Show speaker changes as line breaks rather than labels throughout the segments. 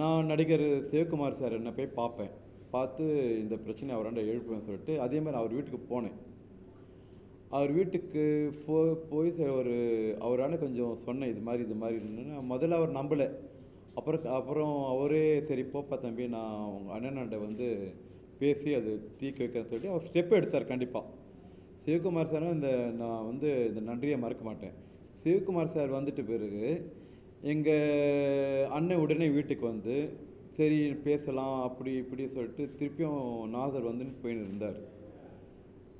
நான் நடிகர் சிவகுமார் சார் என்ன போய் பார்ப்பேன். பார்த்து இந்த பிரச்சனை அவராண்ட எழுப்புவேன் சொல்லிட்டு அதே மாதிரி அவர் வீட்டுக்கு போனேன். அவர் வீட்டுக்கு போ போய் சரி ஒரு அவரான கொஞ்சம் சொன்னேன் இது மாதிரி இது மாதிரி முதல்ல அவர் நம்பலை. அப்புறம் அப்புறம் அவரே சரி போப்பா தம்பி நான் உங்கள் அண்ணனாண்ட வந்து பேசி அது தீக்க வைக்க சொல்லி அவர் ஸ்டெப் எடுத்தார் கண்டிப்பாக சிவகுமார் சார் இந்த நான் வந்து இந்த நன்றியை மறக்க மாட்டேன். சிவகுமார் சார் வந்துட்டு பிறகு எங்கள் அண்ணன் உடனே வீட்டுக்கு வந்து சரி பேசலாம் அப்படி இப்படி சொல்லிட்டு திருப்பியும் நாதர் வந்துன்னு போயின்னு இருந்தார்.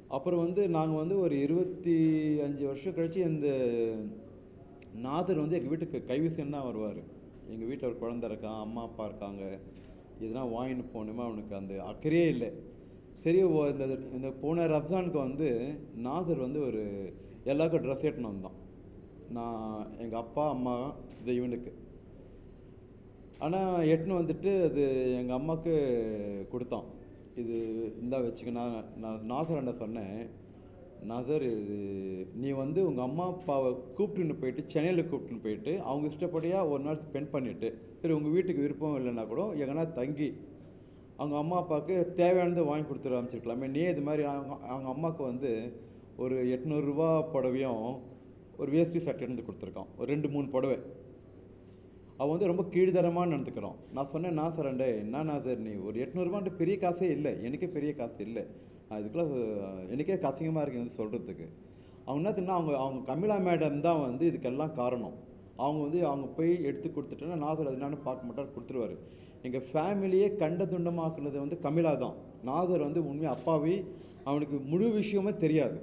அப்புறம் வந்து நாங்கள் வந்து ஒரு இருபத்தி அஞ்சு வருஷம் கழித்து இந்த நாதர் வந்து எங்கள் வீட்டுக்கு கைவிசன் தான் வருவார். எங்கள் வீட்டில் ஒரு குழந்த இருக்கான் அம்மா அப்பா இருக்காங்க இதெல்லாம் வாங்கின்னு போகணுமா? அவனுக்கு அந்த அக்கறையே இல்லை. சரி இந்த இந்த போன ரப்சானுக்கு வந்து நாதர் வந்து ஒரு எல்லாருக்கும் ட்ரெஸ் எட்டுன்னு வந்தான் நான் எங்கள் அப்பா அம்மா இது இவனுக்கு. ஆனால் எட்டுன்னு வந்துட்டு அது எங்கள் அம்மாவுக்கு கொடுத்தான். இது இந்தா வச்சுக்க நான் நான் நாசரண்ட என்ன சொன்னேன். நசர் இது நீ வந்து உங்கள் அம்மா அப்பாவை கூப்பிட்டுன்னு போயிட்டு சென்னையில் கூப்பிட்டுன்னு போயிட்டு அவங்க இஷ்டப்படியாக ஒரு நாள் ஸ்பெண்ட் பண்ணிவிட்டு சரி உங்கள் வீட்டுக்கு விருப்பம் இல்லைன்னா கூட எங்கன்னா தங்கி அவங்க அம்மா அப்பாவுக்கு தேவையானதை வாங்கி கொடுத்துட ஆரம்பிச்சிருக்கலாமே. நீ இது மாதிரி அவங்க அவங்க அம்மாவுக்கு வந்து ஒரு எட்நூறுரூவா புடவையும் ஒரு வேஷ்டி சட்டை எடுத்து கொடுத்துருக்கான். ஒரு ரெண்டு மூணு புடவை. அவன் வந்து ரொம்ப கீழ்தரமாக நடந்துக்கிறான் நான் சொன்னேன் நான் சரண்டே என்ன நான் சார் நீ? ஒரு எட்நூறுபான்ட்டு பெரிய காசே இல்லை. எனக்கே பெரிய காசு இல்லை. நான் எனக்கே கசிங்கமாக இருக்கு வந்து சொல்கிறதுக்கு அவங்க என்ன அவங்க அவங்க கமிலா மேடம் தான் வந்து இதுக்கெல்லாம் காரணம். அவங்க வந்து அவங்க போய் எடுத்து கொடுத்துட்டோன்னா நாசர் அது என்னன்னு பார்க்க மாட்டார் கொடுத்துருவாரு. எங்கள் ஃபேமிலியே கண்ட துண்டமாக்குனது வந்து கமிலா தான். நாசர் வந்து உண்மையாக அப்பாவி. அவனுக்கு முழு விஷயமே தெரியாது.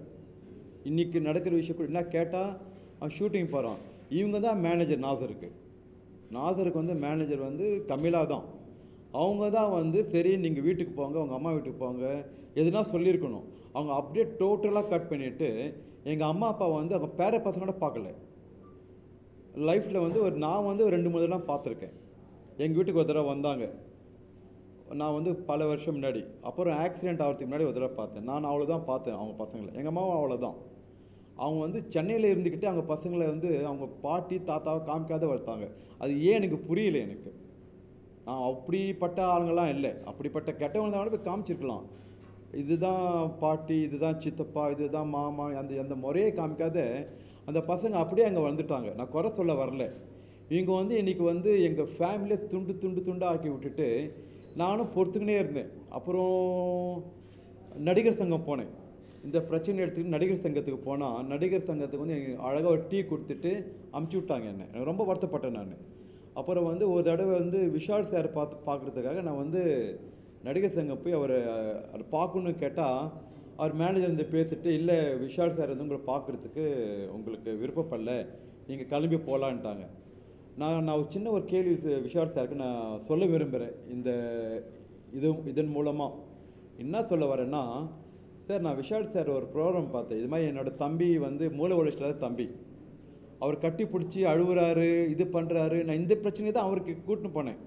இன்றைக்கி நடக்கிற விஷயம் கூட என்ன கேட்டால் அவன் ஷூட்டிங் போகிறான் இவங்க தான் மேனேஜர் நாசருக்கு. நாசருக்கு வந்து மேனேஜர் வந்து கமிலா தான். அவங்க தான் வந்து சரி நீங்கள் வீட்டுக்கு போங்க உங்கள் அம்மா வீட்டுக்கு போங்க எதுனா சொல்லியிருக்கணும். அவங்க அப்படியே டோட்டலாக கட் பண்ணிவிட்டு எங்கள் அம்மா அப்பா வந்து அவங்க பேர பசங்களோட பார்க்கல. லைஃப்பில் வந்து ஒரு நான் வந்து ஒரு ரெண்டு மூணு தடவை பார்த்துருக்கேன். எங்கள் வீட்டுக்கு ஒரு தடவை வந்தாங்க. நான் வந்து பல வருஷம் முன்னாடி. அப்புறம் ஆக்சிடென்ட் ஆகிறதுக்கு முன்னாடி ஒரு தடவை பார்த்தேன். நான் அவ்வளோ தான் பார்த்தேன் அவங்க பசங்களை. எங்கள் அம்மாவும் அவ்வளோ தான் அவங்க வந்து சென்னையில் இருந்துக்கிட்டு அவங்க பசங்களை வந்து அவங்க பாட்டி தாத்தாவை காமிக்காத வளர்த்தாங்க. அது ஏன் எனக்கு புரியல எனக்கு? நான் அப்படிப்பட்ட ஆளுங்கள்லாம் இல்லை. அப்படிப்பட்ட கெட்டவங்க தான் போய் காமிச்சிருக்கலாம். இதுதான் பாட்டி இதுதான் சித்தப்பா இதுதான் மாமா அந்த அந்த முறையை காமிக்காத அந்த பசங்க அப்படியே அங்கே வளர்ந்துட்டாங்க. நான் குறை சொல்ல வரல. இவங்க வந்து இன்றைக்கி வந்து எங்கள் ஃபேமிலியை துண்டு துண்டு துண்டாக ஆக்கி விட்டுட்டு நானும் பொறுத்துக்கினே இருந்தேன். அப்புறம் நடிகர் சங்கம் போனேன். இந்த பிரச்சனை எடுத்துக்கிட்டு நடிகர் சங்கத்துக்கு போனால் நடிகர் சங்கத்துக்கு வந்து எனக்கு அழகாக ஒரு டீ கொடுத்துட்டு அமுச்சு விட்டாங்க என்ன. எனக்கு ரொம்ப வருத்தப்பட்டேன் நான். அப்புறம் வந்து ஒரு தடவை வந்து விஷால் சார் பார்த்து பார்க்குறதுக்காக நான் வந்து நடிகர் சங்கம் போய் அவரை அதை பார்க்கணுன்னு கேட்டால் அவர் மேனேஜர் வந்து பேசிட்டு இல்லை விஷால் சார் வந்து உங்களை பார்க்குறதுக்கு உங்களுக்கு விருப்பப்படல நீங்கள் கிளம்பி போகலான்ட்டாங்க நான் நான் ஒரு சின்ன ஒரு கேள்வி விஷால் சாருக்கு நான் சொல்ல விரும்புகிறேன் இந்த இது இதன் மூலமாக என்ன சொல்ல வரேன்னா சார் நான் விஷால் சார் ஒரு ப்ரோக்ராம் பார்த்தேன். இது மாதிரி என்னோட தம்பி வந்து மூல உழைச்சில் தம்பி. அவர் கட்டி பிடிச்சி அழுகுறாரு இது பண்ணுறாரு நான் இந்த பிரச்சனையை தான் அவருக்கு கூட்டின்னு போனேன்.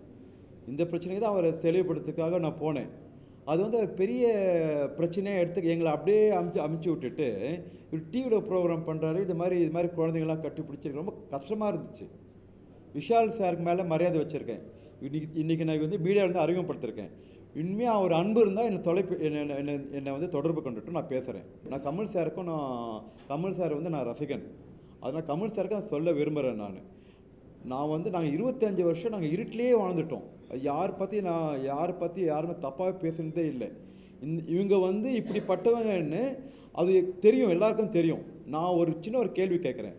இந்த பிரச்சனையை தான் அவரை தெளிவுபடுத்துக்காக நான் போனேன். அது வந்து பெரிய பிரச்சனையாக எடுத்து எங்களை அப்படியே அமுச்சு அமுச்சு விட்டுட்டு ஒரு டிவியில் ப்ரோக்ராம் பண்ணுறாரு இது மாதிரி இது மாதிரி குழந்தைங்களாம் கட்டி பிடிச்சி ரொம்ப கஷ்டமாக இருந்துச்சு. விஷால் சாருக்கு மேலே மரியாதை வச்சுருக்கேன். இன்னைக்கு இன்றைக்கி நான் வந்து மீடியாவில் வந்து அறிமுகப்படுத்திருக்கேன். இனிமேல் ஒரு அன்பு இருந்தால் என்னை தொலைப்பு என்னை என்னை என்னை வந்து தொடர்பு கொண்டுட்டு நான் பேசுகிறேன் நான் கமல் சாருக்கும் நான் கமல் சார் வந்து நான் ரசிகன். அதனால் கமல் சாருக்கு நான் சொல்ல விரும்புகிறேன் நான். நான் வந்து நாங்கள் இருபத்தஞ்சு வருஷம் நாங்கள் இருட்டிலேயே வாழ்ந்துட்டோம். யார் பற்றி நான் யாரை பற்றி யாருமே தப்பாக பேசுனதே இல்லை. இந் இவங்க வந்து இப்படிப்பட்டவங்கன்னு அது தெரியும் எல்லாருக்கும் தெரியும். நான் ஒரு சின்ன ஒரு கேள்வி கேட்குறேன்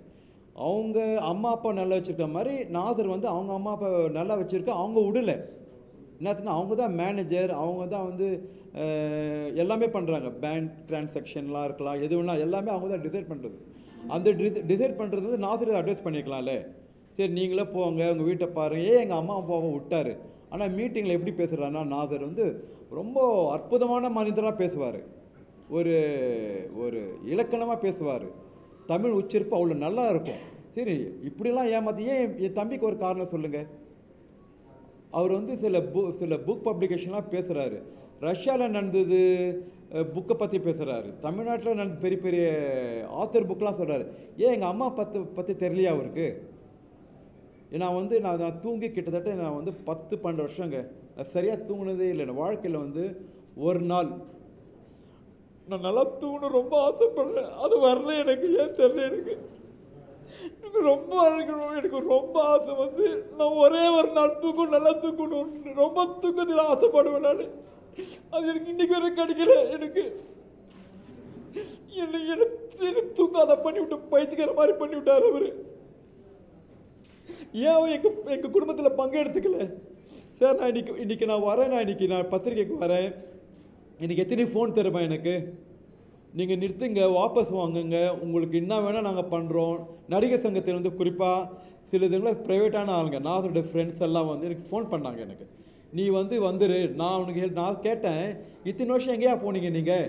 அவங்க அம்மா அப்பா நல்லா வச்சுருக்க மாதிரி நாசர் வந்து அவங்க அம்மா அப்பா நல்லா வச்சுருக்க அவங்க விடலை என்னத்துனா அவங்க தான் மேனேஜர் அவங்க தான் வந்து எல்லாமே பண்ணுறாங்க பேங்க் டிரான்சாக்ஷன்லாம் இருக்கலாம் எது வேணால் எல்லாமே அவங்க தான் டிசைட் பண்ணுறது அந்த டிசைட் பண்ணுறது வந்து நாசிரியர் அட்வைஸ் பண்ணிக்கலாம்ல சரி நீங்களே போங்க உங்கள் வீட்டை பாருங்க. ஏன் எங்கள் அம்மா அப்பாவை விட்டார்? ஆனால் மீட்டிங்கில் எப்படி பேசுகிறாருன்னா நாசர் வந்து ரொம்ப அற்புதமான மனிதராக பேசுவார். ஒரு ஒரு இலக்கணமாக பேசுவார். தமிழ் உச்சரிப்பு அவ்வளோ நல்லா இருக்கும். சரி இப்படிலாம் ஏமாத்தி ஏன் என் தம்பிக்கு ஒரு காரணம் சொல்லுங்கள் அவர் வந்து சில பு சில புக் பப்ளிகேஷன்லாம் பேசுகிறாரு ரஷ்யாவில் நடந்தது புக்கை பற்றி பேசுகிறாரு தமிழ்நாட்டில் நடந்த பெரிய பெரிய ஆத்தர் புக்கெலாம் சொல்கிறாரு ஏன் எங்கள் அம்மா பற்ற பற்றி தெரியலையா அவருக்கு? நான் வந்து நான் நான் தூங்கி கிட்டத்தட்ட நான் வந்து பத்து பன்னெண்டு வருஷங்க. நான் சரியாக தூங்கினதே இல்லை. என் வாழ்க்கையில் வந்து ஒரு நாள். நான் நல்லா தூங்கணும் ரொம்ப ஆசைப்படுறேன். அது வரல எனக்கு. ஏன் தெரியல எனக்கு? எனக்கு ரொம்ப எனக்கு எனக்கு ரொம்ப ஆசை வந்து நான் ஒரே ஒரு நாள் தூக்கம் நல்லா தூக்கணும் ரொம்ப தூக்கத்தில் ஆசைப்படுவேன் நான். அது எனக்கு இன்னைக்கு வரை கிடைக்கல எனக்கு. என்னை எனக்கு எனக்கு தூக்காத பண்ணி விட்டு பைத்தியக்கிற மாதிரி பண்ணி விட்டார் அவர். ஏன் அவன் எங்க எங்க குடும்பத்துல சார் நான் இன்னைக்கு இன்னைக்கு நான் வரேன் நான் இன்னைக்கு நான் பத்திரிக்கைக்கு வரேன். இன்னைக்கு எத்தனை ஃபோன் தருமா எனக்கு? நீங்கள் நிறுத்துங்க வாபஸ் வாங்குங்க. உங்களுக்கு என்ன வேணால் நாங்கள் பண்ணுறோம் நடிகர் சங்கத்தில் வந்து குறிப்பாக சில இதுங்கள ப்ரைவேட்டான ஆளுங்க நாசருடைய ஃப்ரெண்ட்ஸ் எல்லாம் வந்து எனக்கு ஃபோன் பண்ணாங்க எனக்கு. நீ வந்து வந்துரு. நான் உனக்கு நான் கேட்டேன் இத்தனை வருஷம் எங்கேயா போனீங்க நீங்கள்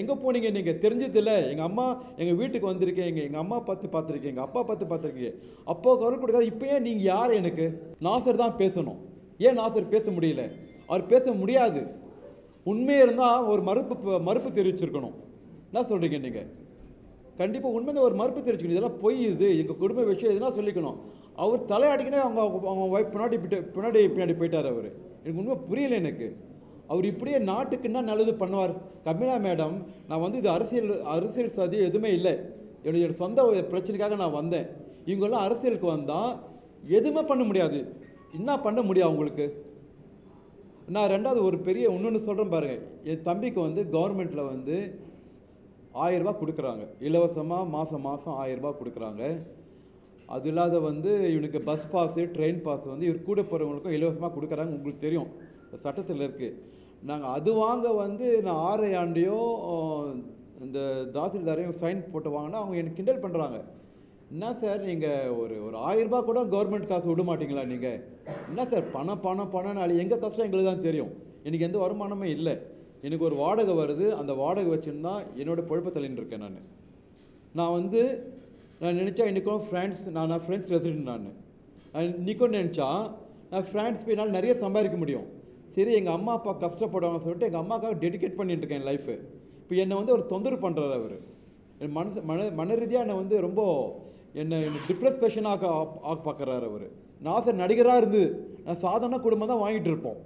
எங்கே போனீங்க நீங்கள் தெரிஞ்சதில்ல எங்கள் அம்மா எங்கள் வீட்டுக்கு வந்திருக்கீங்க. எங்கள் அம்மா பார்த்து பார்த்துருக்கீங்க. எங்கள் அப்பா பார்த்து பார்த்துருக்கீங்க. அப்போ குரல் கொடுக்காது இப்போ ஏன் நீங்கள் யார் எனக்கு? நாசர் தான் பேசணும். ஏன் நாசர் பேச முடியல? அவர் பேச முடியாது. உண்மையாக இருந்தால் ஒரு மறுப்பு மறுப்பு தெரிவிச்சிருக்கணும். என்ன சொல்கிறீங்க நீங்கள் கண்டிப்பாக உண்மை ஒரு மறுப்பு தெரிவிச்சுக்கணும். இதெல்லாம் பொய் இது. எங்கள் குடும்ப விஷயம் எதுனா சொல்லிக்கணும். அவர் தலையாடிக்கினே அவங்க அவங்க ஒய்ஃப் பின்னாடி பின்னாடி பின்னாடி போயிட்டார் அவர். எனக்கு உண்மை புரியல எனக்கு. அவர் இப்படியே நாட்டுக்கு என்ன நல்லது பண்ணுவார்? கமிலா மேடம் நான் வந்து இது அரசியல் அரசியல் சதி எதுவுமே இல்லை. என்னுடைய சொந்த பிரச்சனைக்காக நான் வந்தேன். இவங்கெல்லாம் அரசியலுக்கு வந்தால் எதுவுமே பண்ண முடியாது. என்ன பண்ண முடியும் அவங்களுக்கு? நான் ரெண்டாவது ஒரு பெரிய இன்னொன்று சொல்கிறேன் பாருங்கள் என் தம்பிக்கு வந்து கவர்மெண்ட்டில் வந்து ஆயிரரூபா கொடுக்குறாங்க. இலவசமாக மாதம் மாதம் ஆயிரம் ரூபாய் கொடுக்குறாங்க. அது இல்லாத வந்து இவனுக்கு பஸ் பாஸு ட்ரெயின் பாஸ் வந்து இவர் கூட போகிறவங்களுக்கும் இலவசமாக கொடுக்குறாங்க. உங்களுக்கு தெரியும். சட்டத்தில் இருக்குது நாங்கள் அது வாங்க வந்து நான் ஆரை ஆண்டையோ இந்த தாசில்தாரையும் சைன் போட்டு வாங்கினா அவங்க எனக்கு கிண்டல் பண்ணுறாங்க என்ன சார் நீங்கள் ஒரு ஒரு ஆயிரரூபா கூட கவர்மெண்ட் காசு விட மாட்டீங்களா நீங்கள் என்ன சார் பணம் பணம் பணம்னாலே எங்கள் கஷ்டம் எங்களுக்கு தான் தெரியும். எனக்கு எந்த வருமானமே இல்லை. எனக்கு ஒரு வாடகை வருது அந்த வாடகை வச்சுருந்தா என்னோடய என்னோட தள்ளின்னு இருக்கேன் நான். நான் வந்து நான் நினச்சா இன்றைக்கும் ஃப்ரான்ஸ் நான் நான் ஃப்ரெண்ட்ஸ் ரெசிடென்ட் நான். நான் இன்றைக்கும் நினச்சா நான் ஃப்ரான்ஸ் போய் என்னால் நிறைய சம்பாதிக்க முடியும். சரி எங்கள் அம்மா அப்பா கஷ்டப்படுவாங்க சொல்லிட்டு எங்கள் அம்மாக்காக டெடிகேட் பண்ணிட்டு இருக்கேன் என் லைஃபு இப்போ என்னை வந்து ஒரு தொந்தரவு பண்ணுறாரு அவர். என் மனசு மன மன ரீதியாக என்னை வந்து ரொம்ப என்னை என்னை டிப்ரெஸ் பேஷனாக ஆக்க பார்க்குறாரு அவர். நான் சார் நடிகராக இருந்து நான் சாதாரண குடும்பம் தான் வாங்கிட்டு இருப்போம்.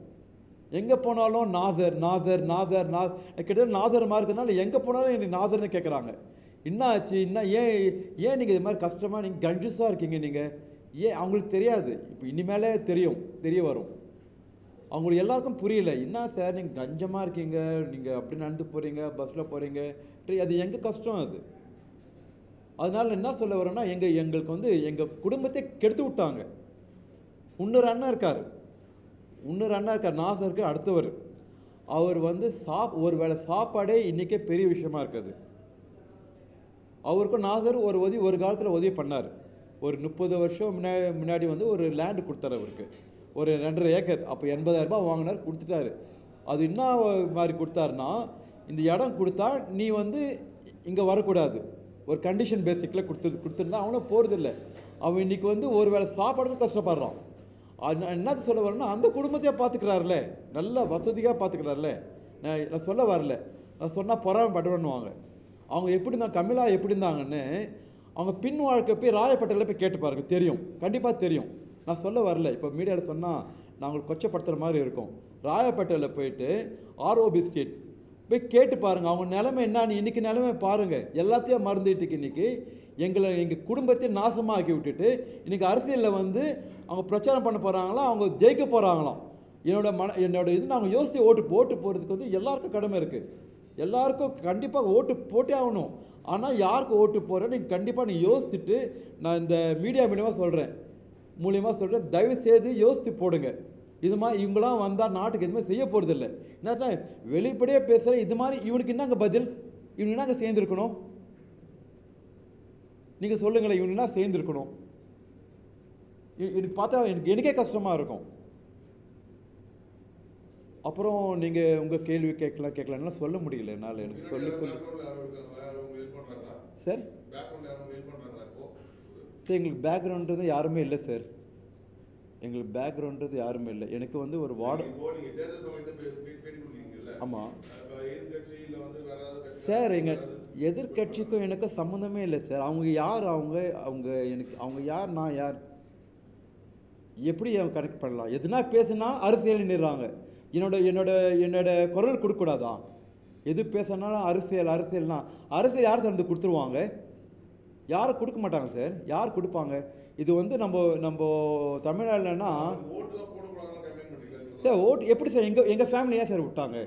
எங்கே போனாலும் நாதர் நாதர் நாதர் நா கிட்டத்தட்ட நாதர் இருக்கிறதுனால எங்கே போனாலும் எனக்கு நாதர்னு கேட்குறாங்க என்ன ஆச்சு? என்ன ஏன் ஏன் நீங்கள் இது மாதிரி கஷ்டமாக நீங்கள் கன்ஜூஸாக இருக்கீங்க நீங்கள் ஏன் அவங்களுக்கு தெரியாது. இப்போ இனிமேலே தெரியும் தெரிய வரும். அவங்களுக்கு எல்லாருக்கும் புரியல. என்ன சார் நீங்கள் கஞ்சமாக இருக்கீங்க? நீங்கள் அப்படி நடந்து போகிறீங்க பஸ்ஸில் போகிறீங்க அது எங்கள் கஷ்டம் அது? அதனால் என்ன சொல்ல வரோன்னா எங்கள் எங்களுக்கு வந்து எங்கள் குடும்பத்தை கெடுத்து விட்டாங்க. இன்னொரு அண்ணன் இருக்கார். இன்னொரு அண்ணா இருக்கார் நாசருக்கு அடுத்தவர். அவர் வந்து சாப் ஒரு வேளை சாப்பாடே இன்றைக்கே பெரிய விஷயமா இருக்குது. அவருக்கும் நாசர் ஒரு உதவி ஒரு காலத்தில் உதவி பண்ணார். ஒரு முப்பது வருஷம் முன்னாடி முன்னாடி வந்து ஒரு லேண்டு கொடுத்தாரு அவருக்கு. ஒரு ரெண்டரை ஏக்கர் அப்போ எண்பதாயிரம் ரூபாய் வாங்கினார் கொடுத்துட்டாரு. அது என்ன மாதிரி கொடுத்தாருன்னா இந்த இடம் கொடுத்தா நீ வந்து இங்கே வரக்கூடாது. ஒரு கண்டிஷன் பேசிக்கில் கொடுத்து கொடுத்துருந்தா அவனும் போகிறதில்ல அவன் இன்றைக்கி வந்து ஒரு வேளை சாப்பாடுக்கும் கஷ்டப்படுறான். என்னது சொல்ல வரேன்னா அந்த குடும்பத்தையே பார்த்துக்கிறாருல நல்ல வசதியாக பார்த்துக்கிறாருல நான் நான் சொல்ல வரல. நான் சொன்னால் பொறாமப்படுவேன்னுவாங்க அவங்க எப்படி இருந்தாங்க கமிலா எப்படி இருந்தாங்கன்னு அவங்க பின் வாழ்க்கை போய் ராயப்பேட்டையில் போய் கேட்டு பாருங்க. தெரியும். கண்டிப்பாக தெரியும். நான் சொல்ல வரல. இப்போ மீடியாவில் சொன்னால் நாங்கள் கொச்சப்படுத்துகிற மாதிரி இருக்கும். ராயப்பேட்டையில் போயிட்டு ஆர்ஓ பிஸ்கெட் போய் கேட்டு பாருங்கள் அவங்க நிலைமை என்னன்னு இன்னைக்கு நிலைமை பாருங்கள் எல்லாத்தையும் மறந்துட்டு இன்னைக்கு எங்களை எங்கள் குடும்பத்தை நாசமாக்கி விட்டுட்டு இன்றைக்கி அரசியலில் வந்து அவங்க பிரச்சாரம் பண்ண போகிறாங்களா அவங்க ஜெயிக்க போகிறாங்களாம் என்னோட மன என்னோட இது நாங்கள் யோசித்து ஓட்டு ஓட்டு போகிறதுக்கு வந்து எல்லாருக்கும் கடமை இருக்குது எல்லாருக்கும் கண்டிப்பாக ஓட்டு போட்டே ஆகணும். ஆனால் யாருக்கு ஓட்டு போகிறேன்னு நீங்கள் கண்டிப்பாக நீ யோசிச்சுட்டு நான் இந்த மீடியா மூலியமாக சொல்கிறேன் மூலியமாக சொல்கிறேன் தயவு செய்து யோசித்து போடுங்க. இது மாதிரி இவங்களாம் வந்தால் நாட்டுக்கு எதுவுமே செய்ய போகிறதில்ல என்ன வெளிப்படையாக பேசுகிற இது மாதிரி இவனுக்கு என்னங்க பதில்? இவனுக்கு என்னங்க சேர்ந்துருக்கணும்? நீங்கள் சொல்லுங்களேன் இவனுக்கு என்ன சேர்ந்துருக்கணும்? எனக்கு பார்த்தா எனக்கு எனக்கே கஷ்டமாக இருக்கும். அப்புறம் நீங்கள் உங்கள் கேள்வி கேட்கலாம் கேட்கலாம்னா சொல்ல முடியல என்னால் எனக்கு சொல்லி சொல்லி. சார்? சார் எங்களுக்கு பேக்ரவுன்றது யாருமே இல்லை சார். எங்களுக்கு பேக்ரவுன்றது யாருமே இல்லை. எனக்கு வந்து ஒரு வார்டு ஆமாம் சார் எங்கள் எதிர்க்கட்சிக்கும் எனக்கு சம்மந்தமே இல்லை சார். அவங்க யார்? அவங்க அவங்க எனக்கு அவங்க யார்? நான் யார்? எப்படி அவன் கனெக்ட் பண்ணலாம்? எதுனா பேசுனா அரசியல் நிறுறாங்க என்னோட என்னோட என்னோட குரல் கொடுக்கக்கூடாதா? எது பேசினாலும் அரசியல் அரசியல்னா. அரசியல் யார் சார் வந்து கொடுத்துருவாங்க? யாரும் கொடுக்க மாட்டாங்க சார். யார் கொடுப்பாங்க? இது வந்து நம்ம நம்ம தமிழ்நாடுலன்னா சார் ஓட்டு எப்படி சார்? எங்கள் எங்கள் ஃபேமிலி ஏன் சார் விட்டாங்க?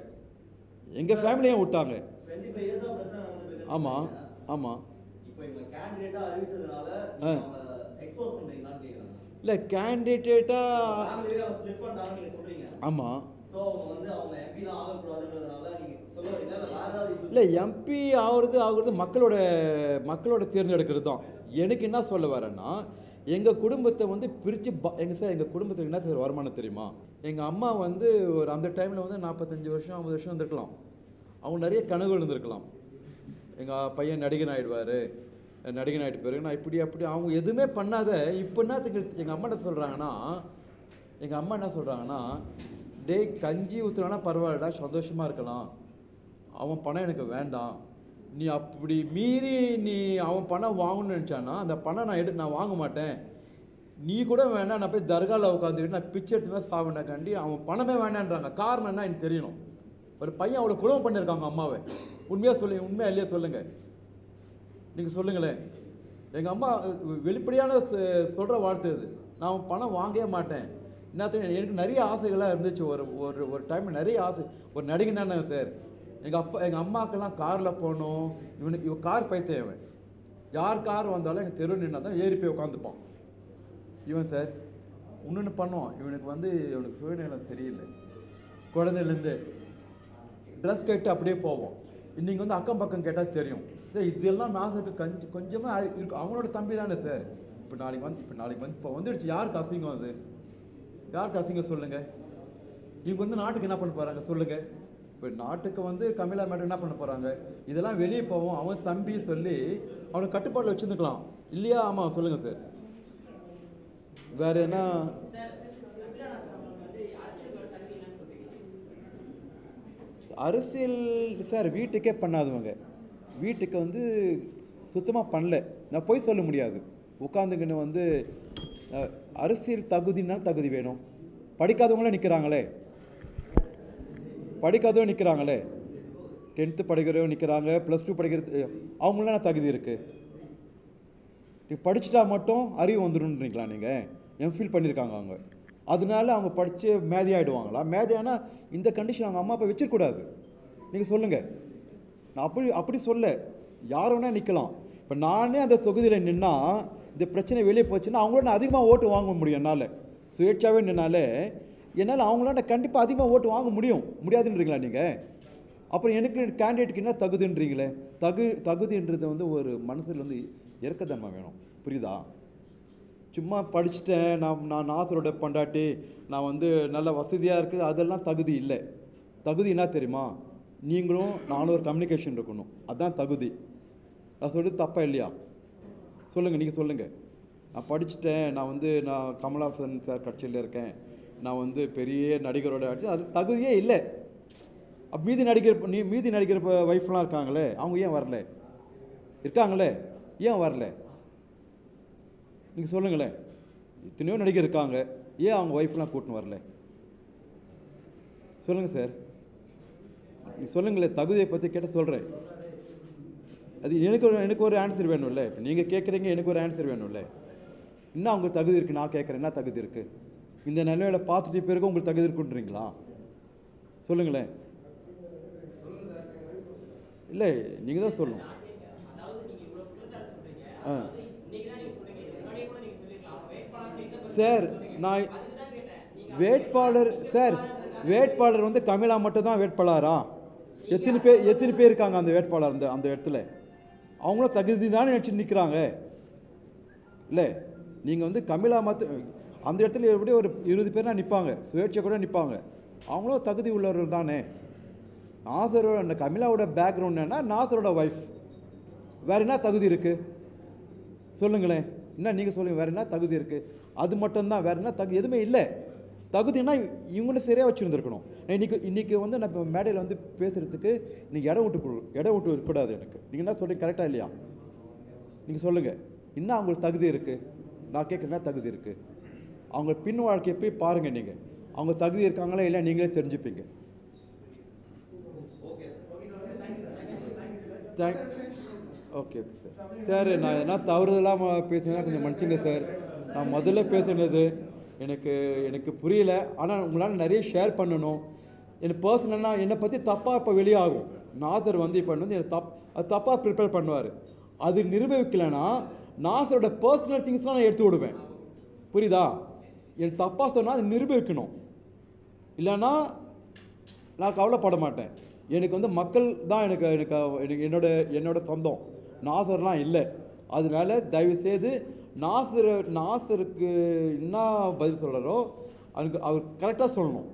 எங்கள் ஃபேமிலியும் விட்டாங்க
25 years ஆ பிரச்சனை நடந்துட்டு இருக்கு.
ஆமாம் ஆமாம். இல்லை கேண்டிடேட்டாக. ஆமாம்
இல்லை
எம்பி ஆகுறது ஆகுறது மக்களோட மக்களோட தேர்ந்தெடுக்கிறது தான் எனக்கு என்ன சொல்ல வரேன்னா எங்கள் குடும்பத்தை வந்து பிரித்து ப எங்கள் சார் எங்கள் குடும்பத்துக்கு என்ன சார் வருமானம் தெரியுமா? எங்கள் அம்மா வந்து ஒரு அந்த டைமில் வந்து நாற்பத்தஞ்சு வருஷம் ஐம்பது வருஷம் இருந்திருக்கலாம். அவங்க நிறைய கனவுகள் இருந்திருக்கலாம். எங்கள் பையன் நடிகன் ஆகிடுவார் நடிகன் ஆகிட்டு பிறகு நான் இப்படி அப்படி அவங்க எதுவுமே பண்ணாத இப்போ என்னத்துக்கு எங்கள் அம்மா என்ன சொல்கிறாங்கன்னா எங்கள் அம்மா என்ன சொல்கிறாங்கன்னா டேய் கஞ்சி ஊற்றுறானா பரவாயில்லடா சந்தோஷமாக இருக்கலாம். அவன் பணம் எனக்கு வேண்டாம். நீ அப்படி மீறி நீ அவன் பணம் வாங்கணும்னு நினச்சானா அந்த பணம் நான் எடு நான் வாங்க மாட்டேன். நீ கூட வேணாம் நான் போய் தர்காவில் உட்காந்துக்கிட்டு நான் பிச்சை எடுத்து தான் சாவேண்டாக்காண்டி அவன் பணமே வேணான்றாங்க. காரணம் என்ன எனக்கு தெரியணும். ஒரு பையன் அவ்வளோ குழம்பு பண்ணியிருக்காங்க அம்மாவை. உண்மையாக சொல்லி உண்மையாக இல்லையா சொல்லுங்கள் நீங்கள் சொல்லுங்களேன். எங்கள் அம்மா வெளிப்படையான சொல்கிற வார்த்தை இது நான் பணம் வாங்கவே மாட்டேன். என்னத்த எனக்கு நிறைய ஆசைகளாக இருந்துச்சு. ஒரு ஒரு ஒரு டைம் நிறைய ஆசை. ஒரு நடிகன் தானே சார். எங்கள் அப்பா எங்கள் அம்மாக்கெல்லாம் காரில் போகணும். இவனுக்கு இவன் கார் பைத்தேவன் யார் கார் வந்தாலும் எங்கள் தெரு நின்னா தான் ஏறி போய் உட்காந்துப்பான் இவன் சார் இன்னொன்று பண்ணுவான். இவனுக்கு வந்து இவனுக்கு சூழ்நிலை சரியில்லை. குழந்தையிலேருந்து ட்ரெஸ் கேட்டு அப்படியே போவோம். இன்றைக்கி வந்து அக்கம் பக்கம் கேட்டால் தெரியும். சார் இதெல்லாம் நாசருக்கு கஞ்சி கொஞ்சமாக இருக்கு. அவனோட தம்பி தானே சார். இப்போ நாளைக்கு வந்து இப்போ நாளைக்கு வந்து இப்போ வந்துடுச்சு. யாருக்கு அசிங்கம் அது? யாருக்கு அசிங்கம் சொல்லுங்கள் இவங்க வந்து நாட்டுக்கு என்ன பண்ண போகிறாங்க சொல்லுங்கள் இப்போ நாட்டுக்கு வந்து கமிலா மேடம் என்ன பண்ண போகிறாங்க இதெல்லாம் வெளியே போவோம். அவன் தம்பி சொல்லி அவனை கட்டுப்பாட்டில் வச்சுருந்துக்கலாம். இல்லையா? ஆமாம் சொல்லுங்கள் சார் வேறு என்ன? அரசியல் சார் வீட்டுக்கே பண்ணாதவங்க. வீட்டுக்கு வந்து சுத்தமாக பண்ணல. நான் போய் சொல்ல முடியாது. உட்காந்துக்கின்னு வந்து அரசியல் தகுதின்னா தகுதி வேணும். படிக்காதவங்களும் நிற்கிறாங்களே படிக்காதவங்க நிற்கிறாங்களே டென்த்து படிக்கிறவங்க நிற்கிறாங்க ப்ளஸ் டூ படிக்கிறது அவங்களாம் தகுதி இருக்குது நீ படிச்சுட்டா மட்டும் அறிவு வந்துடும்ன்றீங்களா நீங்கள் எம்ஃபில் பண்ணியிருக்காங்க அவங்க? அதனால அவங்க படித்து மேதையாகிடுவாங்களா ஆகிடுவாங்களா மேதியானா இந்த கண்டிஷன் அவங்க அம்மா அப்பா வச்சிருக்கூடாது நீங்கள் சொல்லுங்கள் நான் அப்படி அப்படி சொல்ல. யார் வேணால் நிற்கலாம் இப்போ நானே அந்த தொகுதியில் நின்னா இந்த பிரச்சனை வெளியே போச்சுன்னா அவங்களோட நான் அதிகமாக ஓட்டு வாங்க முடியும் என்னால். சுயேட்சாவே நின்னாலே என்னால் அவங்களால கண்டிப்பாக அதிகமாக ஓட்டு வாங்க முடியும். முடியாதுன்றீங்களா நீங்கள் அப்புறம் எனக்கு கேண்டிடேட்டுக்கு என்ன தகுதின்றீங்களே? தகு தகுதின்றது வந்து ஒரு மனசில் வந்து இறக்கத்தன்மை வேணும். புரியுதா? சும்மா படிச்சுட்டேன். நான் நான் நாசரோட பண்டாட்டி. நான் வந்து நல்ல வசதியாக இருக்குது அதெல்லாம் தகுதி இல்லை. தகுதி என்ன தெரியுமா? நீங்களும் நானும் ஒரு கம்யூனிகேஷன் இருக்கணும். அதுதான் தகுதி. நான் சொல்றது தப்பா இல்லையா? சொல்லுங்கள் நீங்கள் சொல்லுங்கள் நான் படிச்சுட்டேன். நான் வந்து நான் கமல்ஹாசன் சார் கட்சியில் இருக்கேன். நான் வந்து பெரிய நடிகரோட அது தகுதியே இல்லை. மீதி நடிகர் நீ மீதி நடிகர் ஒய்ஃப்லாம் இருக்காங்களே அவங்க ஏன் வரல? இருக்காங்களே? ஏன் வரல? நீங்கள் சொல்லுங்களேன். இத்தனையோ நடிகர் இருக்காங்க. ஏன் அவங்க ஒய்ஃப்லாம் கூட்டின்னு வரல? சொல்லுங்கள் சார் நீ சொல்லுங்களேன் தகுதியை பற்றி கேட்ட சொல்கிறேன் அது எனக்கு ஒரு எனக்கு ஒரு ஆன்சர் வேணும்ல. இப்போ நீங்கள் கேட்குறீங்க எனக்கு ஒரு ஆன்சர் வேணும்ல. என்ன அவங்க தகுதி இருக்குது நான் கேட்குறேன் என்ன தகுதி இருக்குது இந்த நிலையில பார்த்துட்டு பிறகு உங்களுக்கு தகுதி இருக்குன்றீங்களா? சொல்லுங்களேன். இல்லை நீங்கள் தான் சொல்லணும். ஆ. சார் நான் வேட்பாளர் சார் வேட்பாளர் வந்து கமிலா மட்டும் தான் வேட்பாளரா? எத்தனை பேர் எத்தனை பேர் இருக்காங்க அந்த வேட்பாளர் அந்த அந்த இடத்துல? அவங்களும் தகுதி தானே நினச்சி நிற்கிறாங்க இல்லை நீங்கள் வந்து கமிலா மட்டும் அந்த இடத்துல எப்படியும் ஒரு இருபது பேர்னா நிற்பாங்க. சுயேட்சை கூட நிற்பாங்க. அவங்களும் தகுதி உள்ளவர்கள் தானே. நாசரோட அந்த கமிலாவோட பேக்ரவுண்ட் என்னன்னா நாசரோட ஒய்ஃப் வேற என்ன தகுதி இருக்குது சொல்லுங்களேன். என்ன நீங்கள் சொல்லுங்கள் வேறு என்ன தகுதி இருக்குது அது மட்டும்தான் வேறு என்ன தகுதி? எதுவுமே இல்லை. தகுதினா இவங்களும் சரியாக வச்சுருந்துருக்கணும். இன்றைக்கி இன்றைக்கி வந்து நான் இப்போ மேடையில் வந்து பேசுகிறதுக்கு நீங்கள் இடம் விட்டு கொடு- இடம் விட்டு இருக்கக்கூடாது எனக்கு. நீங்கள் என்ன சொல்கிறீங்க கரெக்டாக இல்லையா? நீங்கள் சொல்லுங்கள் என்ன அவங்களுக்கு தகுதி இருக்குது நான் கேட்குறேன்னா தகுதி இருக்குது அவங்க பின் வாழ்க்கையை போய் பாருங்கள் நீங்கள் அவங்க தகுதி இருக்காங்களா இல்லை நீங்களே தெரிஞ்சுப்பீங்க. தேங்க் ஓகே சார் நான் எதனா தவறுதலாக பேசினா கொஞ்சம் மன்னிச்சுங்க சார் நான் முதல்ல பேசுனது எனக்கு எனக்கு புரியல. ஆனால் உங்களால் நிறைய ஷேர் பண்ணணும். எனக்கு பர்சனலாக என்னை பற்றி தப்பாக இப்போ வெளியாகும். நாசர் வந்து இப்போ வந்து என்னை தப் அது தப்பாக ப்ரிப்பேர் பண்ணுவார். அது நிரூபிக்கலைன்னா நாசரோட பர்சனல் திங்ஸ்லாம் நான் எடுத்து விடுவேன். புரியுதா? எனக்கு தப்பாக சொன்னால் அது நிரூபிக்கணும். இல்லைன்னா நான் கவலைப்பட மாட்டேன். எனக்கு வந்து மக்கள் தான் எனக்கு எனக்கு எனக்கு என்னோட என்னோட சொந்தம். நாசர்லாம் இல்லை. அதனால தயவுசெய்து நாசர் நாசருக்கு என்ன பதில் சொல்கிறாரோ அதுக்கு அவர் கரெக்டாக சொல்லணும்.